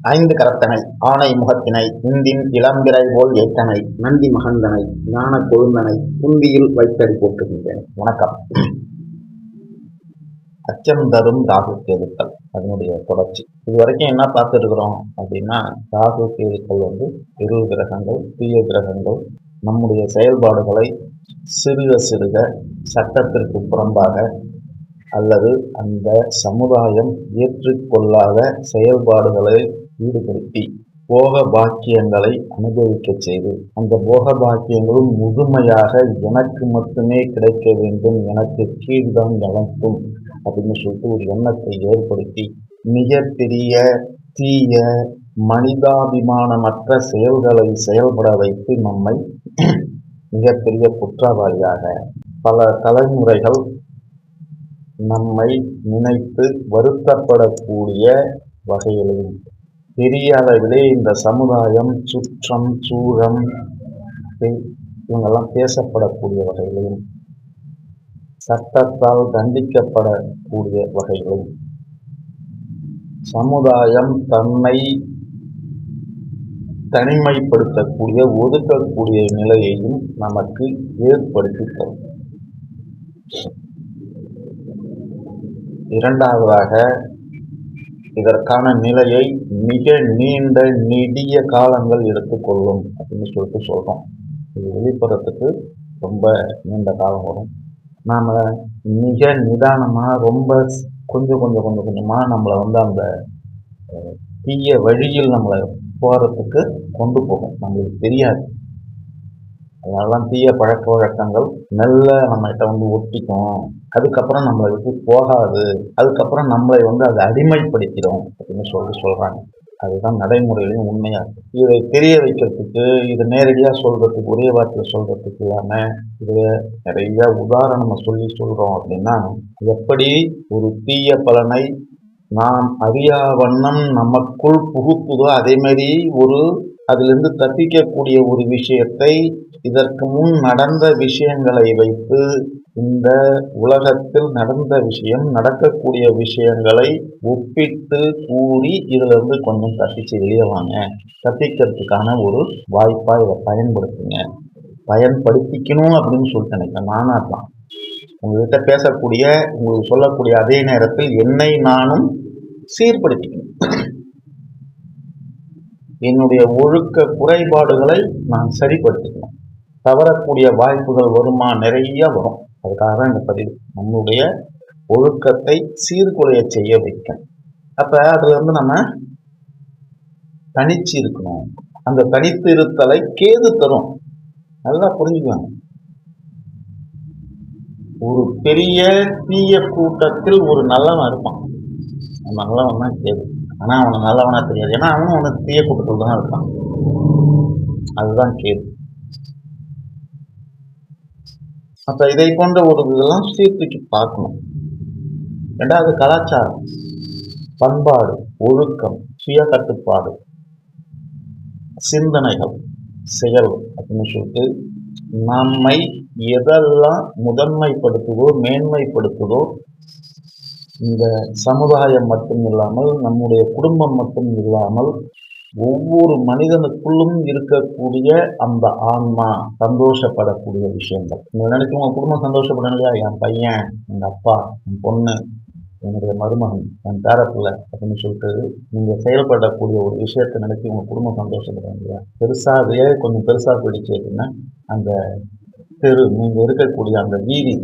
ஐந்து கரத்தனை ஆணை முகத்தினை இந்தின் இளம்பிறை போல் ஏத்தனை நந்தி மகந்தனை ஞான கொழுந்தனை குந்தியில் வைத்தடி போட்டுகின்றேன் வணக்கம். அச்சம் தரும் ராகு கேதுக்கள் அதனுடைய தொடர்ச்சி. இது வரைக்கும் என்ன பார்த்துருக்குறோம் இருக்கிறோம் அப்படின்னா ராகு கேதுக்கள் வந்து இரு கிரகங்கள் தீய கிரகங்கள் நம்முடைய செயல்பாடுகளை சிறுக சிறுக சட்டத்திற்கு புறம்பாக அல்லது அந்த சமுதாயம் ஏற்றுக்கொள்ளாத செயல்பாடுகளை ஈடுபடுத்தி போக பாக்கியங்களை அனுபவிக்க செய்து அந்த போக பாக்கியங்களும் முழுமையாக எனக்கு மட்டுமே கிடைக்க வேண்டும் எனக்கு கீழ்தான் நடக்கும் அப்படின்னு சொல்லிட்டு ஒரு எண்ணத்தை ஏற்படுத்தி மிகப்பெரிய தீய மனிதாபிமானமற்ற செயல்களை செயல்பட வைத்து நம்மை மிகப்பெரிய குற்றவாளியாக பல தலைமுறைகள் நம்மை நினைத்து வருத்தப்படக்கூடிய வகையிலும் பெரிய அளவிலே இந்த சமுதாயம் சுற்றம் சூழம் இவங்கெல்லாம் பேசப்படக்கூடிய வகையிலும் சட்டத்தால் தண்டிக்கப்படக்கூடிய வகையிலும் சமுதாயம் தன்னை தனிமைப்படுத்தக்கூடிய ஒதுக்கக்கூடிய நிலையையும் நமக்கு ஏற்படுத்தி தரும் இரண்டாவதாக இதற்கான நிலையை மிக நீண்ட நெடிய காலங்கள் எடுத்துக்கொள்ளும் அப்படின்னு சொல்லிட்டு சொல்கிறோம் இது வெளிப்படுறதுக்கு ரொம்ப நீண்ட காலம் வரும். நாம் மிக நிதானமாக ரொம்ப கொஞ்சம் கொஞ்சம் கொஞ்சம் கொஞ்சமாக நம்மளை வந்து அந்த தீய வழியில் நம்மளை போகிறதுக்கு கொண்டு போகும். நம்மளுக்கு தெரியாது. அதனாலதான் தீய பழக்க வழக்கங்கள் மெல்ல நம்மகிட்ட வந்து ஒட்டிக்கும். அதுக்கப்புறம் நம்மளை விட்டு போகாது. அதுக்கப்புறம் நம்மளை வந்து அதை அடிமைப்படுத்திடும் அப்படின்னு சொல்லி சொல்றாங்க. அதுதான் நடைமுறையிலையும் உண்மையா இதை தெரிய வைக்கிறதுக்கு இது நேரடியா சொல்றதுக்கு ஒரே வார்த்தையில சொல்றதுக்கு இல்லாம இது நிறைய உதாரணம் சொல்லி சொல்றோம் அப்படின்னா எப்படி ஒரு தீய பலனை நாம் அறியா வண்ணம் நமக்குள் புகுத்துதோ அதே மாதிரி ஒரு அதிலிருந்து தப்பிக்கக்கூடிய ஒரு விஷயத்தை இதற்கு முன் நடந்த விஷயங்களை வைத்து இந்த உலகத்தில் நடந்த விஷயம் நடக்கக்கூடிய விஷயங்களை ஒப்பிட்டு கூறி இதுல இருந்து கொஞ்சம் தப்பிச்சு வெளியே வாங்க. தப்பிக்கிறதுக்கான ஒரு வாய்ப்பா இதை பயன்படுத்துங்க. பயன்படுத்திக்கணும் அப்படின்னு சொல்லிட்டு நினைக்கிறேன். நானா தான். உங்ககிட்ட பேசக்கூடிய உங்களுக்கு சொல்லக்கூடிய அதே நேரத்தில் என்னை நானும் சீர்படுத்திக்கணும். என்னுடைய ஒழுக்க குறைபாடுகளை நான் சரிப்படுத்திக்கணும் தவறக்கூடிய வாய்ப்புகள் வருமா? நிறைய வரும். அதுக்காக தான் இந்த பதிவு. நம்முடைய ஒழுக்கத்தை சீர்குலைய செய்ய வைக்கும் அப்போ அதுல வந்து நம்ம தனிச்சு இருக்கணும். அந்த தனித்து இருத்தலை கேது தரும். நல்லா புரிஞ்சுக்கோங்க. ஒரு பெரிய தீய கூட்டத்தில் ஒரு நல்லவன் இருப்பான். அந்த நல்லவன் தான் கேது. ஆனால் அவனை நல்லவனா தெரியாது. ஏன்னா அவனும் அவனுக்கு தீய கூட்டத்தில் தான் இருக்கான் அதுதான் கேது அப்போ இதை போன்ற ஒரு இதெல்லாம் சீர்தூக்கி பார்க்கணும். ரெண்டாவது கலாச்சாரம். பண்பாடு ஒழுக்கம் சுய கட்டுப்பாடு சிந்தனைகள் செயல் அப்படின்னு சொல்லிட்டு நம்மை எதெல்லாம் முதன்மைப்படுத்துதோ மேன்மைப்படுத்துதோ இந்த சமுதாயம் மட்டும் இல்லாமல் நம்முடைய குடும்பம் மட்டும் இல்லாமல் ஒவ்வொரு மனிதனுக்குள்ளும் இருக்கக்கூடிய அந்த ஆன்மா சந்தோஷப்படக்கூடிய விஷயங்கள். நீங்கள் நினைக்கும் உங்கள் குடும்பம் சந்தோஷப்படணும் இல்லையா? என் பையன் எங்கள் அப்பா என் பொண்ணு என்னுடைய மருமகன் என் பேரப்பிள்ளை அப்படின்னு சொல்லிட்டு நீங்கள் செயல்படக்கூடிய ஒரு விஷயத்தை நினைச்சு உங்கள் குடும்பம் சந்தோஷப்படுறாங்க இல்லையா? பெருசாக அதையே கொஞ்சம் பெருசாக போயிடுச்சு அப்படின்னா அந்த தெரு நீங்கள் இருக்கக்கூடிய அந்த வீதி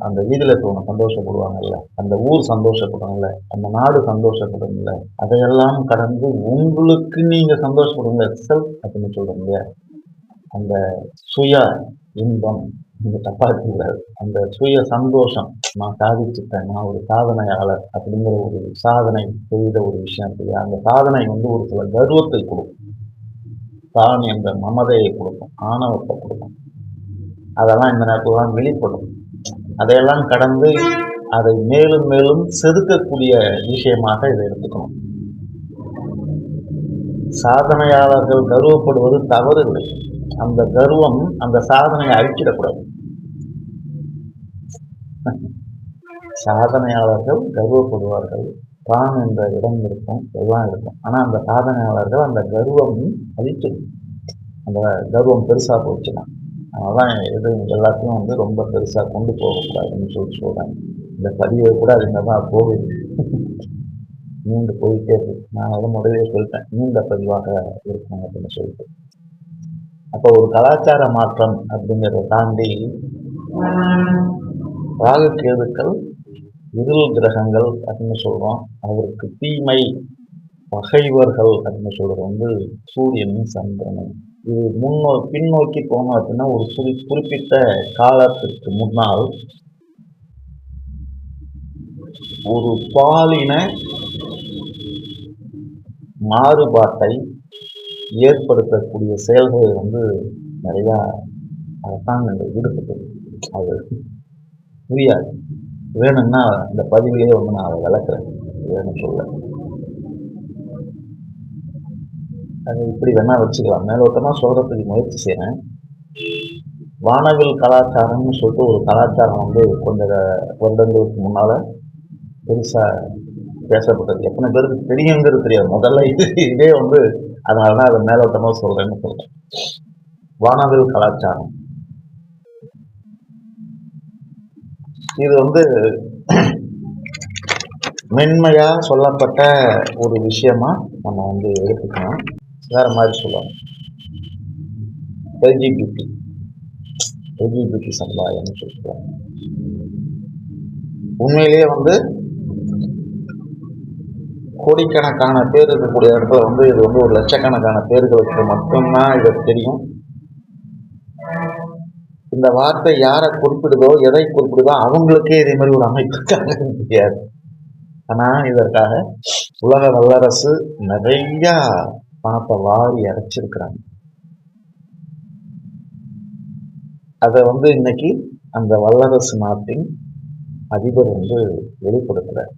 அந்த வீதியில் இருக்கவங்க சந்தோஷப்படுவாங்கல்ல அந்த ஊர் சந்தோஷப்படுவாங்கல்ல அந்த நாடு சந்தோஷப்படுங்கல்ல அதையெல்லாம் கடந்து உங்களுக்கு நீங்கள் சந்தோஷப்படுங்க செல்ஃப் அப்படின்னு சொல்கிறீங்க அந்த சுய இன்பம் நீங்க தப்பா இருக்கக்கூடாது அந்த சுய சந்தோஷம் நான் சாதிச்சுட்டேன் நான் ஒரு சாதனையாளர் அப்படிங்கிற ஒரு சாதனை செய்த ஒரு விஷயம் இல்லையா? அந்த சாதனை வந்து ஒரு சில கர்வத்தை கொடுக்கும். தான் என்ற மமதையை கொடுக்கும் ஆணவத்தை கொடுக்கும். அதெல்லாம் இந்த நேரத்தில் தான் வெளிப்படும். அதையெல்லாம் கடந்து அதை மேலும் மேலும் செதுக்கக்கூடிய விஷயமாக இதை எடுத்துக்கணும். சாதனையாளர்கள் கர்வப்படுவது தவறு இல்லை. அந்த கர்வம் அந்த சாதனையை அழிச்சிடக்கூடாது. சாதனையாளர்கள் கர்வப்படுவார்கள். தான் என்ற இடம் இருக்கும் எல்லாம் இருக்கும். ஆனால் அந்த சாதனையாளர்கள் அந்த கர்வம் அழிச்சிடும் அந்த கர்வம் பெருசாக போச்சுன்னா. அதனால எது எல்லாத்தையும் வந்து ரொம்ப பெருசாக கொண்டு போகக்கூடாதுன்னு சொல்லி சொல்கிறேன் இந்த பதிவை கூட அதுங்க தான் போகுது நீண்டு போயிட்டே இருக்கு நான் வந்து முதலே சொல்லிட்டேன் நீண்ட பதிவாக இருக்கும் அப்படின்னு சொல்லிட்டு. அப்போ ஒரு கலாச்சார மாற்றம் அப்படிங்கிறத தாண்டி ராகுக்கேதுக்கள் இருள் கிரகங்கள் அப்படின்னு சொல்றோம். அவருக்கு தீமை பகைவர்கள் அப்படின்னு சொல்கிறது வந்து சூரியனும் சந்திரனும். முன்னோ பின்னோக்கி போனோம் அப்படின்னா ஒரு குறி குறிப்பிட்ட காலத்திற்கு முன்னால் ஒரு பாலின மாறுபாட்டை ஏற்படுத்தக்கூடிய செயல்கள் வந்து நிறையா அரசாங்கங்கள் ஈடுபட்டது அது புரியாது. வேணும்னா இந்த பதிவிலே வந்து நான் அதை விளக்குறேன். வேணும் சொல்ல. அது இப்படி வேணா வச்சுக்கலாம். மேலோட்டமாக சொல்கிறதுக்கு முயற்சி செய்கிறேன் வானவில் கலாச்சாரம்னு சொல்லிட்டு ஒரு கலாச்சாரம் வந்து கொஞ்சம் வருடங்களுக்கு முன்னால் பெருசாக பேசப்பட்டது. எத்தனை பேருக்கு தெரியுங்கிறது தெரியாது. முதல்ல இது இதே வந்து அதனால தான் அதை மேலோட்டமாக சொல்கிறேன்னு சொல்கிறேன் வானவில் கலாச்சாரம். இது வந்து மென்மையாக சொல்லப்பட்ட ஒரு விஷயமா நம்ம வந்து எடுத்துக்கலாம். வேறு மாதிரி சொல்லணும் எல்ஜிபிடி எல்ஜிபிடி சமுதாயம்னு சொல்லுவாங்க. உண்மையிலேயே வந்து கோடிக்கணக்கான பேர் இருக்கக்கூடிய இடத்துல வந்து இது வந்து ஒரு லட்சக்கணக்கான பேர்களுக்கு மட்டும்தான் இது தெரியும். இந்த வார்த்தை யாரை குறிப்பிடுதோ எதை குறிப்பிடுதோ அவங்களுக்கே இதே மாதிரி ஒரு அமைப்பு தெரியாது. ஆனால் இதற்காக உலக வல்லரசு நிறையா பணத்தை வாரி அரைச்சிருக்கிறாங்க. அதை வந்து இன்னைக்கு அந்த வல்லரசு நாட்டின் அதிபர் வந்து வெளிப்படுத்துறார்.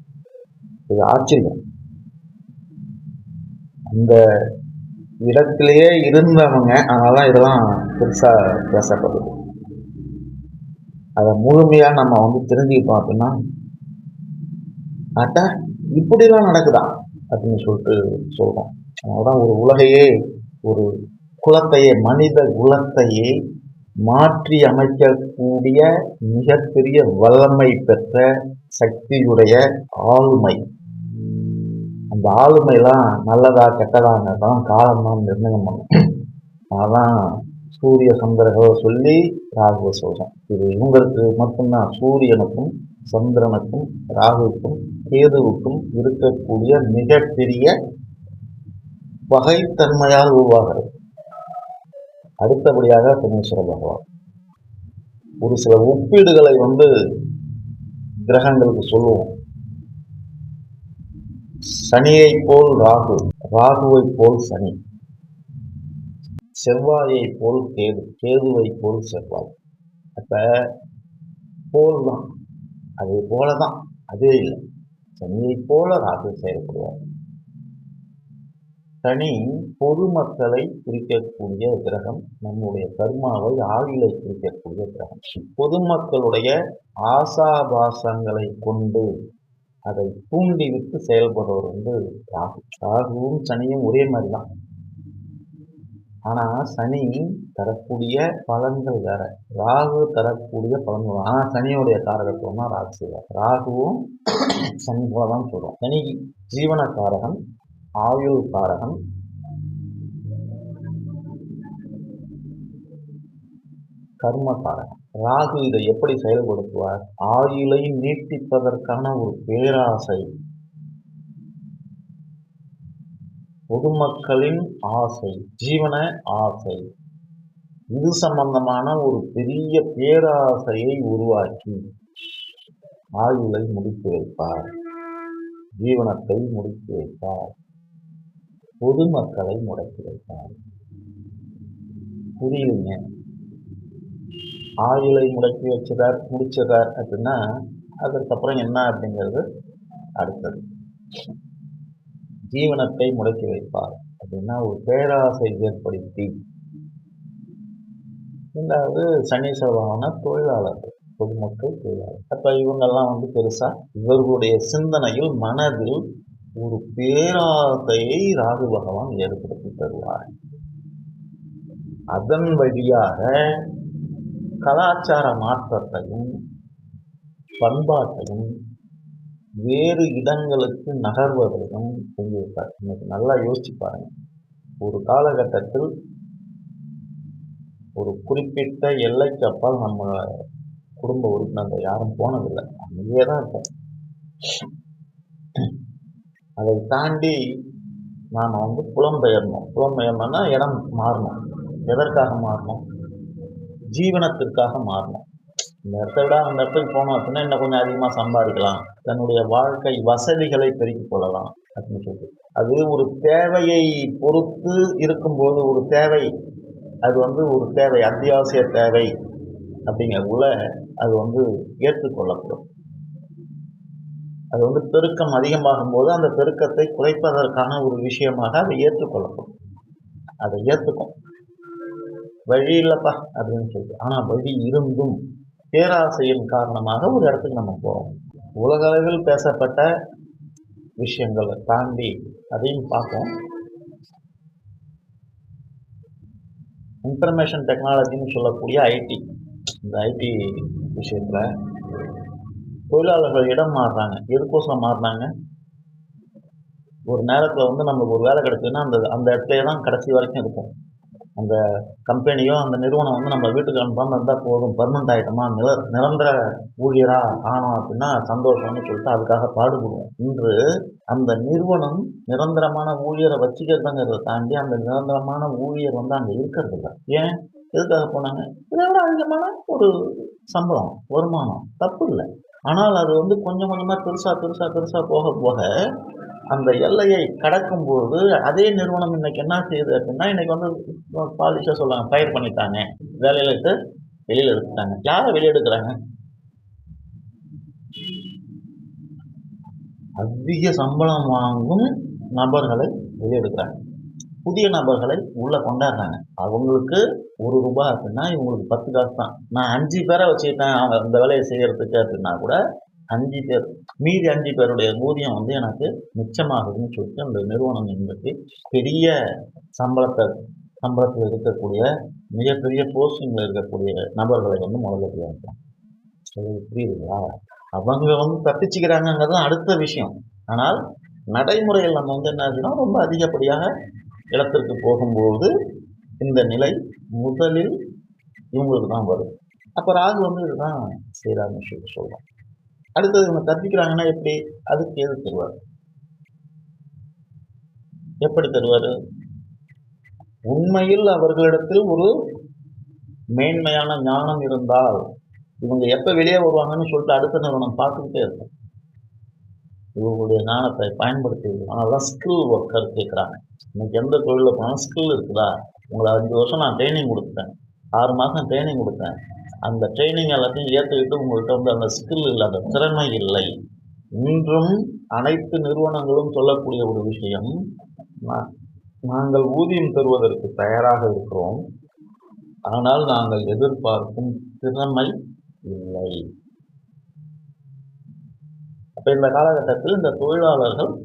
இது ஆச்சரியம். அந்த இடத்திலேயே இருந்தவங்க அதனால இதெல்லாம் பெருசா பேசப்படுது. அதை முழுமையா நம்ம வந்து தெரிஞ்சுக்கிட்டோம் அப்படின்னா அட்டா இப்படிலாம் நடக்குதா? அப்படின்னு சொல்லிட்டு சொல்றோம். அதான் ஒரு உலகையே ஒரு குலத்தையே மனித குலத்தையே மாற்றி அமைக்கக்கூடிய மிகப்பெரிய வல்லமை பெற்ற சக்தியுடைய ஆளுமை. அந்த ஆளுமைலாம் நல்லதா கெட்டதாங்கிறதான் காலம் தான் நிர்ணயம். பண்ணும் அதான் சூரிய சந்திரகளை சொல்லி ராகுவ சொல்றோம். இது இவங்களுக்கு மட்டும்தான் சூரியனுக்கும் சந்திரனுக்கும் ராகுவுக்கும் கேதுவுக்கும் இருக்கக்கூடிய மிகப்பெரிய பகைத்தன்மையால் உருவாகிறது. அடுத்தபடியாக சனீஸ்வர பகவான். ஒரு சில ஒப்பீடுகளை வந்து கிரகங்களுக்கு சொல்லுவோம். சனியை போல் ராகு ராகுவை போல் சனி செவ்வாயை போல் கேது கேதுவை போல் செவ்வாய். அப்ப போல் தான் அதே போல தான் அதே இல்லை. சனியை போல ராகு செயல்படுவார். சனி பொதுமக்களை குறிக்கக்கூடிய கிரகம் நம்முடைய கர்மாவை ஆயுளை குறிக்கக்கூடிய கிரகம். பொதுமக்களுடைய ஆசாபாசங்களை கொண்டு அதை தூண்டிவிட்டு செயல்படுவர் வந்து ராகு. ராகுவும் சனியும் ஒரே மாதிரி தான் ஆனால் சனி தரக்கூடிய பலன்கள் வேற. ராகு தரக்கூடிய பலன்கள் ஆனால் சனியுடைய காரகத்துவம் தான் ராகு செய்வார் ராகுவும் சனி போலதான் சொல்றோம். சனி ஜீவன ஆயுள் காரகம். கர்ம ராகு இதை எப்படி செயல்படுத்துவார்? ஆயுளை நீட்டிப்பதற்கான ஒரு பேராசை. பொதுமக்களின் ஆசை ஜீவன ஆசை. இது சம்பந்தமான ஒரு பெரிய பேராசையை உருவாக்கி ஆயுளை முடித்து வைப்பார். ஜீவனத்தை முடித்து வைப்பார். பொதுமக்களை முடக்கி வைப்பார் புரியுங்க. ஆயுளை முடக்கி வச்சதார் முடிச்சதார் அப்படின்னா அதற்கப்புறம் என்ன அப்படிங்கிறது அடுத்தது. ஜீவனத்தை முடக்கி வைப்பார். அப்படின்னா ஒரு பேராசை ஏற்படுத்தி. ரெண்டாவது சனீஸ்வரமான தொழிலாளர்கள் பொதுமக்கள் தொழிலாளர். அப்போ இவங்கெல்லாம் வந்து பெருசாக இவர்களுடைய சிந்தனையில் மனதில் ஒரு பேராசையை ராகு பகவான் ஏற்படுத்தி தருவார். அதன் வழியாக கலாச்சார மாற்றத்தையும் பண்பாட்டையும் வேறு இடங்களுக்கு நகர்வதையும் செஞ்சிருக்கார் இன்னைக்கு நல்லா யோசிச்சு பாருங்க. ஒரு காலகட்டத்தில் ஒரு குறிப்பிட்ட எல்லைக்கு அப்பால் நம்ம குடும்ப உறுப்பினர்கள் யாரும் போனதில்லை. அங்கேயே தான் இருப்போம் அதை தாண்டி நாம் வந்து புலம்பெயர்ந்தோம் புலம்பெயர்ந்தோம்னா இடம் மாறணும். எதற்காக மாறணும்? ஜீவனத்திற்காக மாறணும். இந்த இடத்த விட அந்த இடத்துக்கு போனோம் அப்படின்னா இன்னும் கொஞ்சம் அதிகமாக சம்பாதிக்கலாம். தன்னுடைய வாழ்க்கை வசதிகளை பெருக்கிக் கொள்ளலாம் அப்படின்னு சொல்லிட்டு. அது ஒரு தேவையை பொறுத்து இருக்கும்போது ஒரு தேவை. அது வந்து ஒரு தேவை அத்தியாவசிய தேவை அப்படிங்கிறதுக்குள்ள அது வந்து ஏற்றுக்கொள்ளப்படும். அது வந்து பெருக்கம் அதிகமாகும் போது அந்த பெருக்கத்தை குறைப்பதற்கான ஒரு விஷயமாக அதை ஏற்றுக்கொள்ளப்படும். அதை ஏற்றுக்கும் வழி இல்லைப்பா அப்படின்னு சொல்லிட்டு. ஆனால் வழி இருந்தும் பேராசையின் காரணமாக ஒரு இடத்துக்கு நம்ம போகிறோம் உலக அளவில் பேசப்பட்ட விஷயங்களை தாண்டி அதையும் பார்ப்போம். இன்ஃபர்மேஷன் டெக்னாலஜின்னு சொல்லக்கூடிய ஐடி. இந்த ஐடி விஷயத்தில் தொழிலாளர்கள் இடம் மாறுறாங்க எதுக்கோசம் மாறுறாங்க ஒரு நேரத்தில் வந்து நமக்கு ஒரு வேலை கிடைச்சதுன்னா அந்த அந்த இடத்துல தான் கடைசி வரைக்கும் இருக்கும். அந்த கம்பெனியோ அந்த நிறுவனம் வந்து நம்ம வீட்டுக்கு அனுப்பாமல் இருந்தால் போதும் பர்மனெண்ட் ஆகிட்டோமா நில நிரந்தர ஊழியராக ஆனோம் அப்படின்னா சந்தோஷம்னு சொல்லிட்டு அதுக்காக பாடுபடுவோம். இன்று அந்த நிறுவனம் நிரந்தரமான ஊழியரை வச்சுக்கிறதுங்கிறத தாண்டி அந்த நிரந்தரமான ஊழியர் வந்து அங்கே இருக்கிறது இல்லை. ஏன்? எதுக்காக போனாங்க? இதை விட அதிகமான ஒரு சம்பளம் வருமானம் தப்பு இல்லை. ஆனால் அது வந்து கொஞ்சம் கொஞ்சமாக பெருசாக பெருசாக பெருசாக போக போக அந்த எல்லையை கடக்கும்போது அதே நிறுவனம் இன்னைக்கு என்ன செய்யுது அப்படின்னா இன்னைக்கு வந்து பாலிஷாக சொல்லுவாங்க ஃபயர் பண்ணிட்டாங்க. வேலையில் இருந்து வெளியில் எடுத்துட்டாங்க. யாரை வெளியே எடுக்கிறாங்க? அதிக சம்பளம் வாங்கும் நபர்களை வெளியே எடுக்கிறாங்க. புதிய நபர்களை உள்ளே கொண்டாடுறாங்க. அவங்களுக்கு ஒரு ரூபாய் அப்படின்னா இவங்களுக்கு பத்து காசு தான். நான் அஞ்சு பேரை வச்சுக்கிட்டேன் அவங்க அந்த வேலையை செய்கிறதுக்கு அப்படின்னா கூட அஞ்சு பேர் மீதி அஞ்சு பேருடைய ஊதியம் வந்து எனக்கு மிச்சமாகுதுன்னு சொல்லிட்டு அந்த நிறுவனம் என்பது பெரிய சம்பளத்தை சம்பளத்தில் இருக்கக்கூடிய மிகப்பெரிய போஸ்டிங்கில் இருக்கக்கூடிய நபர்களை வந்து முதல்ல அது புரியுதுங்களா? அவங்க வந்து தப்பிச்சுக்கிறாங்கங்கிறது அடுத்த விஷயம். ஆனால் நடைமுறையில் நம்ம வந்து என்ன ஆச்சுன்னா ரொம்ப அதிகப்படியாக இடத்திற்கு போகும்போது இந்த நிலை முதலில் இவங்களுக்கு தான் வரும். அப்போ ராகு வந்து இதுதான் செய்கிறாங்கன்னு சொல்லி சொல்கிறோம் அடுத்தது இவங்க தப்பிக்கிறாங்கன்னா எப்படி? அதுக்கு எது தருவார்? எப்படி தருவார்? உண்மையில் அவர்களிடத்தில் ஒரு மேன்மையான ஞானம் இருந்தால் இவங்க எப்போ வெளியே வருவாங்கன்னு சொல்லிட்டு அடுத்த நிறுவனம் பார்த்துக்கிட்டே இருக்கும். இவங்களுடைய ஞானத்தை பயன்படுத்தி ஆனால் தான் ஸ்கில் ஒர்க்கர் கேட்குறாங்க. இன்னைக்கு எந்த தொழிலில் போனாலும் ஸ்கில் இருக்குதா? உங்களை அஞ்சு வருஷம் நான் ட்ரைனிங் கொடுத்துட்டேன். ஆறு மாதம் ட்ரைனிங் கொடுத்தேன். அந்த ட்ரைனிங் எல்லாத்தையும் ஏற்றுக்கிட்டு உங்கள்கிட்ட வந்து அந்த ஸ்கில் இல்லை அந்த திறமை இல்லை. இன்றும் அனைத்து நிறுவனங்களும் சொல்லக்கூடிய ஒரு விஷயம் நாங்கள் ஊதியம் தருவதற்கு தயாராக இருக்கிறோம். ஆனால் நாங்கள் எதிர்பார்க்கும் திறமை இல்லை. அப்போ இந்த காலகட்டத்தில் இந்த தொழிலாளர்கள்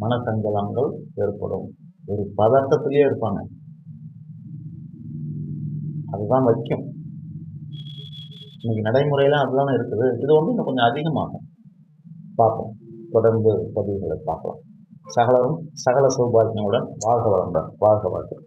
மனசஞ்சலங்கள் ஏற்படும். ஒரு பதட்டத்திலேயே இருப்பாங்க. அதுதான் முக்கியம் இன்னைக்கு நடைமுறையில அதுதானே இருக்குது. இது வந்து இன்னும் கொஞ்சம் அதிகமாகும். பார்ப்போம். தொடர்ந்து பதிவுகளை பார்க்கலாம். சகலரும் சகல சௌபாகியங்களுடன் வாழ்க வளமுடன். வாழ்க வாழ்க்கை